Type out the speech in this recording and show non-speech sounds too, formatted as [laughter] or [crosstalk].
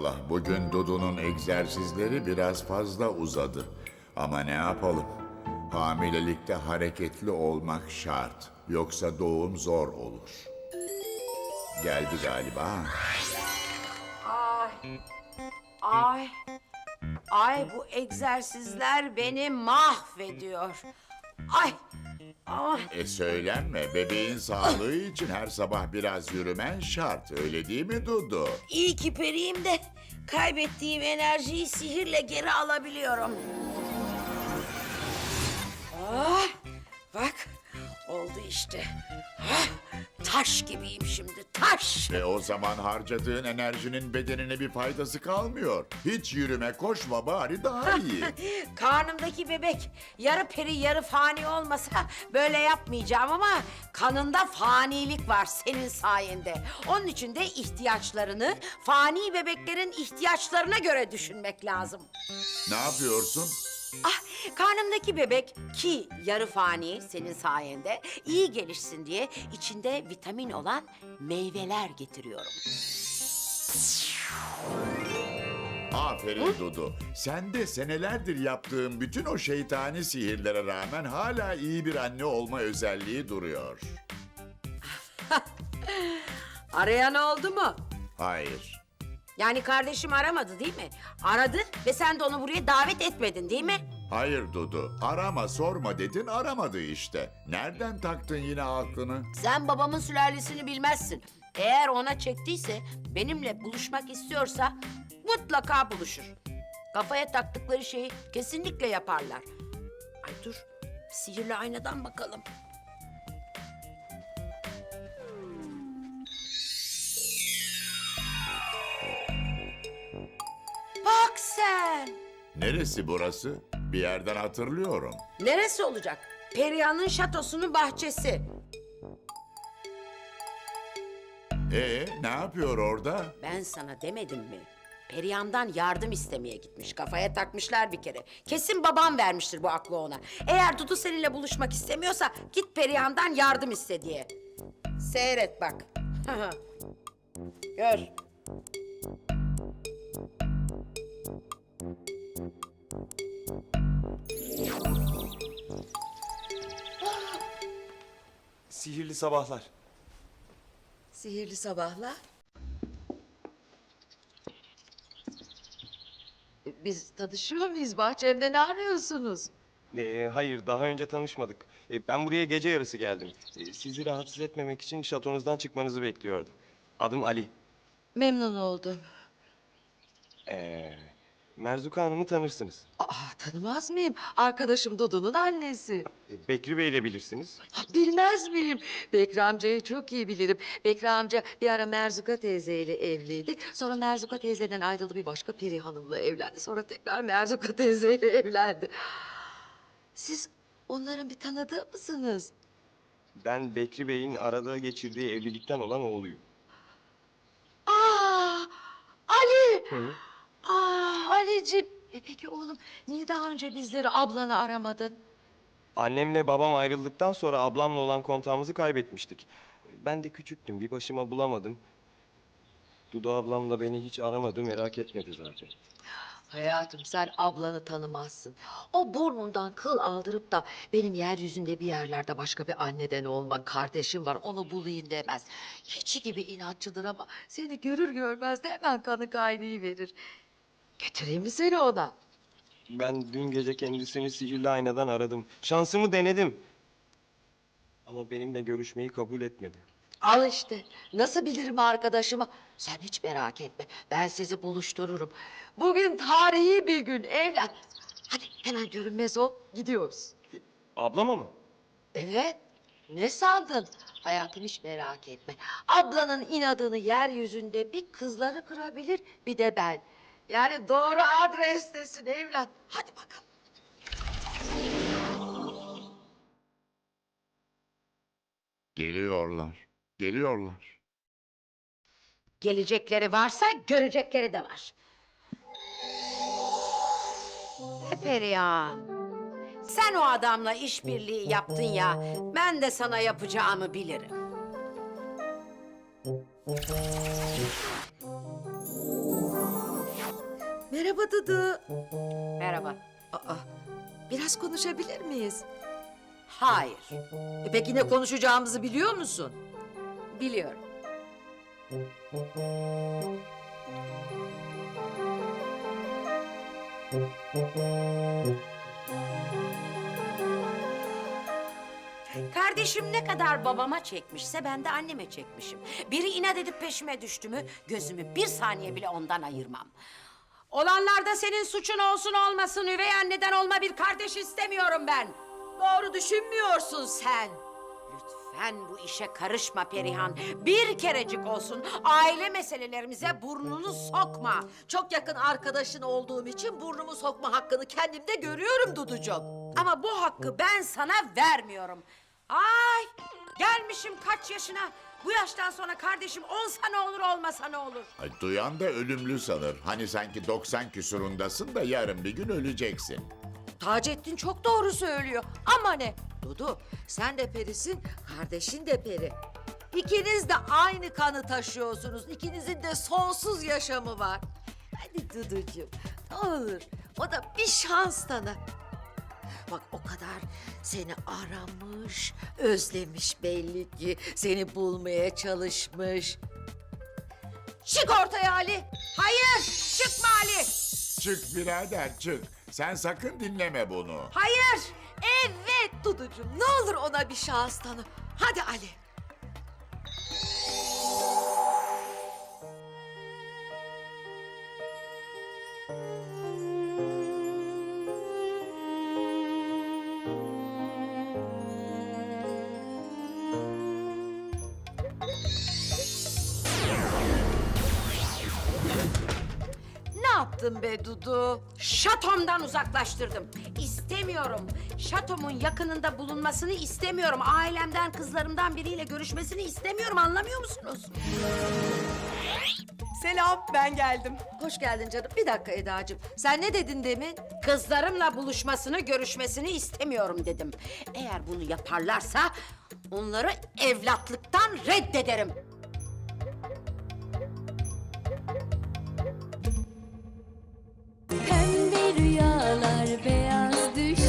Allah. Bugün Dudu'nun egzersizleri biraz fazla uzadı. Ama ne yapalım? Hamilelikte hareketli olmak şart. Yoksa doğum zor olur. Geldi galiba. Ay. Ay. Ay bu egzersizler beni mahvediyor. Ay. Ay. E söylenme, bebeğin sağlığı için her sabah biraz yürümen şart. Öyle değil mi Dudu? İyi ki periyim de kaybettiğim enerjiyi sihirle geri alabiliyorum. Ah, bak oldu işte. Taş gibiyim şimdi taş. E o zaman harcadığın enerjinin bedenine bir faydası kalmıyor. Hiç yürüme, koşma bari daha iyi. Karnımdaki bebek yarı peri yarı fani olmasa böyle yapmayacağım ama kanında fanilik var senin sayende. Onun için de ihtiyaçlarını fani bebeklerin ihtiyaçlarına göre düşünmek lazım. ne yapıyorsun? Ah, karnımdaki bebek ki yarı fani senin sayende iyi gelişsin diye içinde vitamin olan meyveler getiriyorum. Aferin Dudu. Sen de senelerdir yaptığın bütün o şeytani sihirlere rağmen hala iyi bir anne olma özelliği duruyor. [laughs] Arayan oldu mu? Hayır. Yani kardeşim aramadı değil mi? Aradı ve sen de onu buraya davet etmedin değil mi? Hayır Dudu. Arama sorma dedin aramadı işte. Nereden taktın yine aklını? Sen babamın sülalesini bilmezsin. Eğer ona çektiyse, benimle buluşmak istiyorsa mutlaka buluşur. Kafaya taktıkları şeyi kesinlikle yaparlar. Ay dur, sihirli aynadan bakalım. Sen. Neresi burası? Bir yerden hatırlıyorum. Neresi olacak? Perihan'ın şatosunun bahçesi. Ee, ne yapıyor orada? Ben sana demedim mi? Perihan'dan yardım istemeye gitmiş. Kafaya takmışlar bir kere. Kesin babam vermiştir bu aklı ona. Eğer Dudu seninle buluşmak istemiyorsa git Perihan'dan yardım iste diye. Seyret bak. [laughs] Gör. Sihirli sabahlar. Sihirli sabahlar. Biz tanışıyor muyuz? Bahçemde ne arıyorsunuz? Ee, hayır, daha önce tanışmadık. Ee, ben buraya gece yarısı geldim. Ee, sizi rahatsız etmemek için şatonuzdan çıkmanızı bekliyordum. Adım Ali. Memnun oldum. Ee, Merzuka Hanım'ı tanırsınız. Aa, tanımaz mıyım? Arkadaşım Dudu'nun annesi. Ee, Bekri Bey ile bilirsiniz. Bilmez miyim? Bekri amcayı çok iyi bilirim. Bekri amca bir ara Merzuka teyzeyle evliydi. Sonra Merzuka teyzeden ayrıldı bir başka Peri Hanım'la evlendi. Sonra tekrar Merzuka teyzeyle evlendi. Siz onların bir tanıdığı mısınız? Ben Bekri Bey'in arada geçirdiği evlilikten olan oğluyum. Aa, Ali! Hı? Aa, Ali'ciğim. E peki oğlum niye daha önce bizleri ablanı aramadın? Annemle babam ayrıldıktan sonra ablamla olan kontağımızı kaybetmiştik. Ben de küçüktüm, bir başıma bulamadım. Dudu ablam da beni hiç aramadı, merak etmedi zaten. Hayatım sen ablanı tanımazsın. O burnundan kıl aldırıp da benim yeryüzünde bir yerlerde başka bir anneden olma kardeşim var onu bulayım demez. Keçi gibi inatçıdır ama seni görür görmez de hemen kanı kaynayı verir. Götüreyim mi seni ona? Ben dün gece kendisini sihirli aynadan aradım. Şansımı denedim. Ama benimle görüşmeyi kabul etmedi. Al işte. Nasıl bilirim arkadaşımı? Sen hiç merak etme. Ben sizi buluştururum. Bugün tarihi bir gün evlen. Hadi hemen görünmez ol. Gidiyoruz. Ablama mı? Evet. Ne sandın? Hayatım hiç merak etme. Ablanın inadını yeryüzünde bir kızları kırabilir bir de ben. Yani doğru adrestesin evlat. Hadi bakalım. Geliyorlar. Geliyorlar. Gelecekleri varsa görecekleri de var. Perihan. Sen o adamla işbirliği yaptın ya. Ben de sana yapacağımı bilirim. Merhaba Dudu. Merhaba. Aa, biraz konuşabilir miyiz? Hayır, E peki ne konuşacağımızı biliyor musun? biliyorum. Kardeşim ne kadar babama çekmişse ben de anneme çekmişim. Biri inat edip peşime düştü mü gözümü bir saniye bile ondan ayırmam. Olanlarda senin suçun olsun olmasın üvey anneden olma bir kardeş istemiyorum ben. Doğru düşünmüyorsun sen. Lütfen bu işe karışma Perihan. Bir kerecik olsun aile meselelerimize burnunu sokma. Çok yakın arkadaşın olduğum için burnumu sokma hakkını kendimde görüyorum Duducuğum. Ama bu hakkı ben sana vermiyorum. Ay gelmişim kaç yaşına. Bu yaştan sonra kardeşim olsa ne olur olmasa ne olur. Ay, duyan da ölümlü sanır. Hani sanki 90 küsurundasın da yarın bir gün öleceksin. Taceddin çok doğru söylüyor. Ama ne? Dudu sen de perisin, kardeşin de peri. İkiniz de aynı kanı taşıyorsunuz. İkinizin de sonsuz yaşamı var. Hadi Duducuğum ne olur o da bir şans tanı. Bak o kadar seni aramış, özlemiş belli ki. Seni bulmaya çalışmış. Çık ortaya Ali. Hayır çıkma Ali. Çık birader çık. Sen sakın dinleme bunu. Hayır. Evet Duducuğum ne olur ona bir şans tanı. Hadi Ali. Yaptın be Dudu? Şatomdan uzaklaştırdım. İstemiyorum. Şatomun yakınında bulunmasını istemiyorum. Ailemden, kızlarımdan biriyle görüşmesini istemiyorum. Anlamıyor musunuz? Selam, ben geldim. Hoş geldin canım. Bir dakika Eda'cığım. Sen ne dedin demin? Kızlarımla buluşmasını, görüşmesini istemiyorum dedim. Eğer bunu yaparlarsa onları evlatlıktan reddederim. rüyalar beyaz düş